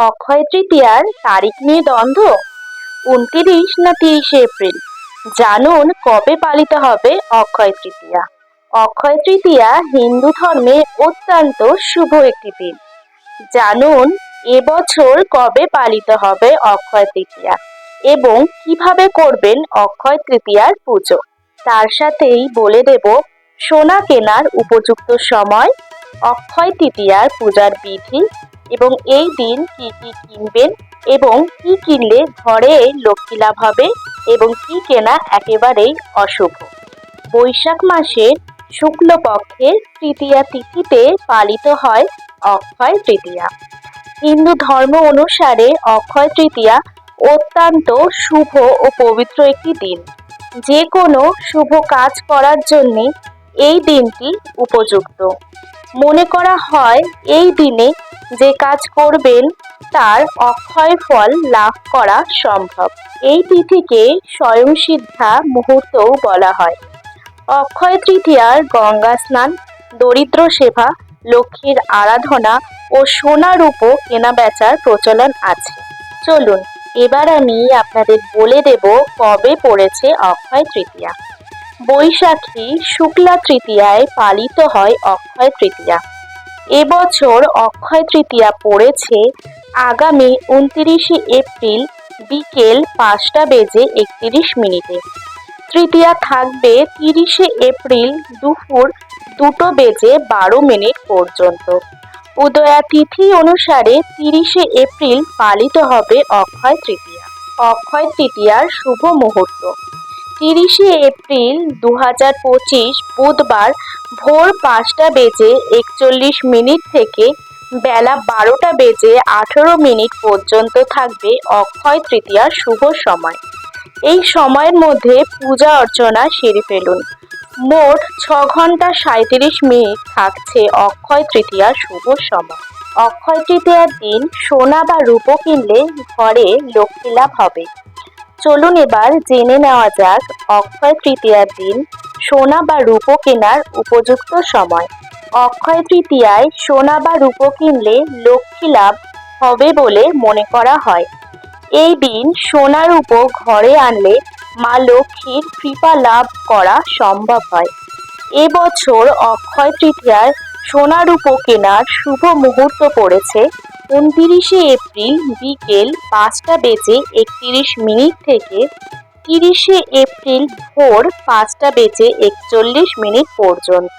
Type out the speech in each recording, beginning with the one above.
অক্ষয় তৃতীয়ার তারিখ নিয়ে দ্বন্দ্ব? উনতিরিশ না তিরিশে এপ্রিল? জানুন কবে পালিত হবে অক্ষয় তৃতীয়া। অক্ষয় তৃতীয়া হিন্দু ধর্মে অত্যন্ত শুভ একটি দিন। জানুন এবছর কবে পালিত হবে অক্ষয় তৃতীয়া এবং কীভাবে করবেন অক্ষয় তৃতীয়ার পুজো? তার সাথেই বলে দেব, সোনা কেনার উপযুক্ত সময়, অক্ষয় তৃতীয়ার পূজার বিধি এবং এই দিন কি কি কিনবেন এবং কি কিনলে ঘরে লক্ষ্মী লাভ হবে এবং কি কেনা একেবারেই অশুভ। বৈশাখ মাসের শুক্লপক্ষের তৃতীয়া তিথিতে পালিত হয় অক্ষয় তৃতীয়া। হিন্দু ধর্ম অনুসারে অক্ষয় তৃতীয়া অত্যন্ত শুভ ও পবিত্র একটি দিন। যে কোনো শুভ কাজ করার জন্য এই দিনটি উপযুক্ত। মনে করা হয় এই দিনে যে কাজ করবেন, তার অক্ষয় ফল লাভ করা সম্ভব। এই তিথিকে স্বয়ংসিদ্ধা মুহূর্তও বলা হয়। অক্ষয় তৃতীয়ার গঙ্গা স্নান, দরিদ্র সেবা, লক্ষ্মীর আরাধনা ও সোনা রূপো কেনা বেচার প্রচলন আছে। চলুন, এবার আমি আপনাদের বলে দেব কবে পড়েছে অক্ষয় তৃতীয়া। বৈশাখী শুক্লা তৃতীয়ায় পালিত হয় অক্ষয় তৃতীয়া। এবছর অক্ষয় তৃতীয়া পড়েছে আগামী উনতিরিশে এপ্রিল বিকেল পাঁচটা বেজে একত্রিশ মিনিটে। তৃতীয়া থাকবে তিরিশে এপ্রিল দুপুর দুটো বেজে বারো মিনিট পর্যন্ত। উদয়া তিথি অনুসারে তিরিশে এপ্রিল পালিত হবে অক্ষয় তৃতীয়া। অক্ষয় তৃতীয়ার শুভ মুহূর্ত। তিরিশে এপ্রিল দু হাজার পঁচিশ বুধবার ভোর পাঁচটা বেজে একচল্লিশ মিনিট থেকে বেলা বারোটা বেজে আঠেরো মিনিট পর্যন্ত থাকবে অক্ষয় তৃতীয়ার শুভ সময়। এই সময়ের মধ্যে পূজা অর্চনা সেরে ফেলুন। মোট ছ ঘণ্টা সাঁত্রিশ মিনিট থাকছে অক্ষয় তৃতীয়ার শুভ সময়। অক্ষয় তৃতীয়ার দিন সোনা বা রূপো কিনলে ঘরে লক্ষ্মী লাভ হবে। চলুন এবার জেনে নেওয়া যাক অক্ষয় তৃতীয়ার দিন সোনা বা রূপো কেনার উপযুক্ত সময়। অক্ষয় তৃতীয়ায় সোনা বা রূপো কিনলে লক্ষ্মী লাভ হবে বলে মনে করা হয়। এই দিন সোনা, রূপো ঘরে আনলে মা লক্ষ্মীর কৃপা লাভ করা সম্ভব হয়। এবছর অক্ষয় তৃতীয়ার সোনা, রূপো কেনার শুভ মুহূর্ত পড়েছে উনতিরিশে এপ্রিল বিকেল পাঁচটা বেজে একত্রিশ মিনিট থেকে তিরিশে এপ্রিল ভোর পাঁচটা বেজে একচল্লিশ মিনিট পর্যন্ত।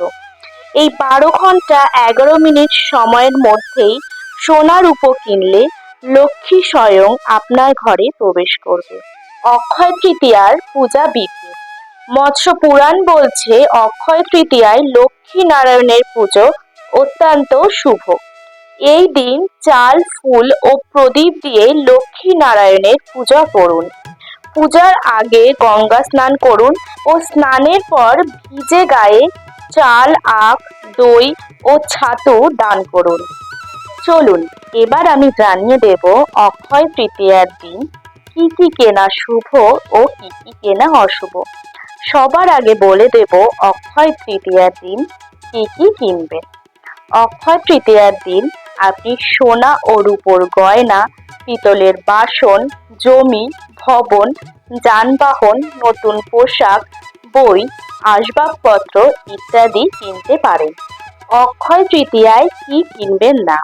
এই বারো ঘণ্টা এগারো মিনিট সময়ের মধ্যেই সোনার উপ কিনলে লক্ষ্মী স্বয়ং আপনার ঘরে প্রবেশ করবে। অক্ষয় তৃতীয়ার পূজা বিধি। মৎস্য পুরাণ বলছে, অক্ষয় তৃতীয়ায় লক্ষ্মী নারায়ণের পুজো অত্যন্ত শুভ। এই দিন চাল, ফুল ও প্রদীপ দিয়ে লক্ষ্মী নারায়ণের পূজা করুন। পূজার আগে গঙ্গা স্নান করুন ও স্নানের পর ভিজে গায়ে চাল, আখ, দই ও ছাতু দান করুন। চলুন, এবার আমি জানিয়ে দেব অক্ষয় তৃতীয়ার দিন কি কি কেনা শুভ ও কি কি কেনা অশুভ। সবার আগে বলে দেব অক্ষয় তৃতীয়ার দিন কি কি কিনবেন। অক্ষয় তৃতীয়ার দিন আপনি সোনা ও রূপোর গয়না, পিতলের বাসন, জমি, ভবন, যানবাহন, নতুন পোশাক, বই, আসবাবপত্র ইত্যাদি কিনতে পারেন। অক্ষয় তৃতীয়ায় কি কিনবেন না?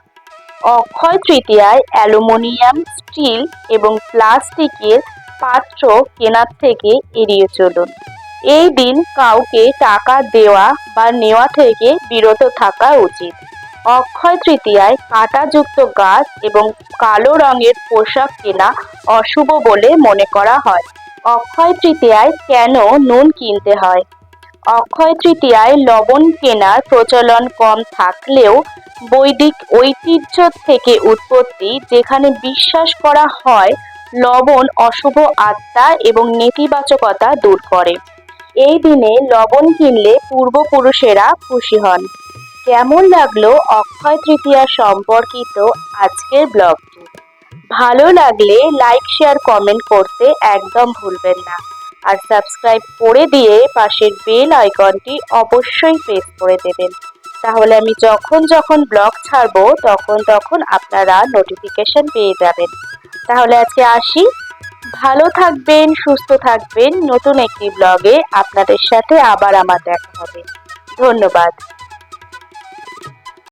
অক্ষয় তৃতীয়ায় অ্যালুমিনিয়াম, স্টিল এবং প্লাস্টিকের পাত্র কেনার থেকে এড়িয়ে চলুন। এই দিন কাউকে টাকা দেওয়া বা নেওয়া থেকে বিরত থাকা উচিত। অক্ষয় তৃতীয়ায় কাঁটাযুক্ত গাছ এবং কালো রঙের পোশাক কেনা অশুভ বলে মনে করা হয়। অক্ষয় তৃতীয়ায় কেন নুন কিনতে হয়? অক্ষয় তৃতীয়ায় লবণ কেনার প্রচলন কম থাকলেও বৈদিক ঐতিহ্য থেকে উৎপত্তি যেখানে বিশ্বাস করা হয়, লবণ অশুভ আত্মা এবং নেতিবাচকতা দূর করে। এই দিনে লবণ কিনলে পূর্বপুরুষেরা খুশি হন। কেমন লাগল অক্ষয় তৃতীয়া সম্পর্কিত আজকের ব্লগটি? ভালো লাগলে লাইক শেয়ার কমেন্ট করতে একদম ভুলবেন না। আর সাবস্ক্রাইব করে দিয়ে পাশের বেল আইকনটি অবশ্যই প্রেস করে দেবেন। তাহলে আমি যখন যখন ব্লগ ছাড়বো, তখন তখন আপনারা নোটিফিকেশন পেয়ে যাবেন। তাহলে আজকে আসি। ভালো থাকবেন, সুস্থ থাকবেন। নতুন একটি ব্লগে আপনাদের সাথে আবার আমার দেখা হবে। ধন্যবাদ।